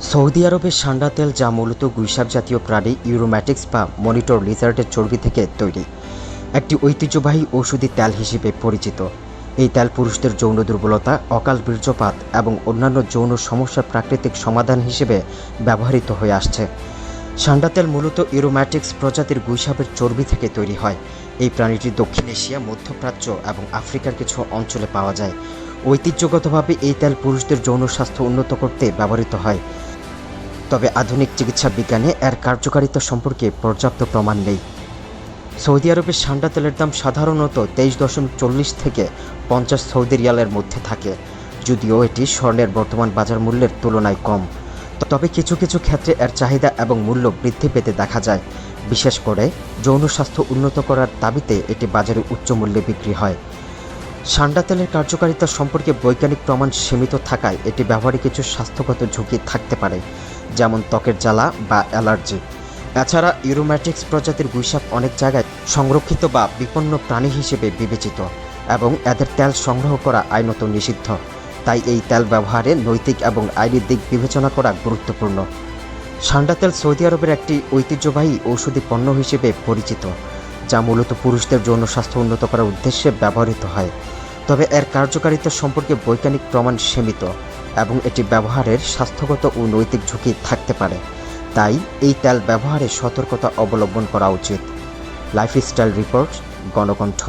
Saudi আরবের সান্ডা তেল যা মূলত গুইসাপ জাতীয় প্রাণী ইউরোম্যাটিক্স বা মনিটর লিজার্ডের চর্বি থেকে তৈরি। একটি ঐতিহ্যবাহী ঔষধি তেল হিসেবে পরিচিত। এই তেল পুরুষদের যৌন দুর্বলতা, অকাল বীর্যপাত এবং অন্যান্য যৌন সমস্যার প্রাকৃতিক সমাধান হিসেবে ব্যবহৃত হয়ে আসছে। সান্ডা তেল মূলত ইউরোম্যাটিক্স প্রজাতির গুইসাপের চর্বি থেকে তৈরি হয়। এই প্রাণীটি দক্ষিণ এশিয়া, মধ্যপ্রাচ্য এবং আফ্রিকার কিছু অঞ্চলে পাওয়া যায়। ঐতিহ্যগতভাবে এই তেল পুরুষদের যৌন স্বাস্থ্য উন্নত করতে ব্যবহৃত হয়। তবে আধুনিক চিকিৎসা বিজ্ঞানে এর কার্যকারিতা সম্পর্কে পর্যাপ্ত প্রমাণ নেই। সৌদি আরবের সান্ডা তেলের দাম সাধারণত তেইশ দশমিক চল্লিশ থেকে পঞ্চাশ সৌদি রিয়ালের মধ্যে থাকে, যদিও এটি স্বর্ণের বর্তমান বাজার মূল্যের তুলনায় কম। তবে কিছু কিছু ক্ষেত্রে এর চাহিদা এবং মূল্য বৃদ্ধি পেতে দেখা যায়। বিশেষ করে যৌন স্বাস্থ্য উন্নত করার দাবিতে এটি বাজারে উচ্চ মূল্যে বিক্রি হয়। সান্ডা তেলের কার্যকারিতা সম্পর্কে বৈজ্ঞানিক প্রমাণ সীমিত থাকায় এটি ব্যবহারে কিছু স্বাস্থ্যগত ঝুঁকি থাকতে পারে, যেমন ত্বকের জ্বালা বা অ্যালার্জি। এছাড়া ইউরোম্যাটিক্স প্রজাতির গুইসাপ অনেক জায়গায় সংরক্ষিত বা বিপন্ন প্রাণী হিসেবে বিবেচিত এবং এদের তেল সংগ্রহ করা আইনত নিষিদ্ধ। তাই এই তেল ব্যবহারে নৈতিক এবং আইনি দিক বিবেচনা করা গুরুত্বপূর্ণ। সান্ডা তেল সৌদি আরবের একটি ঐতিহ্যবাহী ঔষধি পণ্য হিসেবে পরিচিত। যা মূলত পুরুষদের যৌন স্বাস্থ্য উন্নত করার উদ্দেশ্যে ব্যবহৃত হয়। তবে এর কার্যকারিতা সম্পর্কে বৈজ্ঞানিক প্রমাণ সীমিত এবং এটি ব্যবহারের স্বাস্থ্যগত ও নৈতিক ঝুঁকি থাকতে পারে। তাই এই তেল ব্যবহারে সতর্কতা অবলম্বন করা উচিত। Lifestyle report Ganakantha.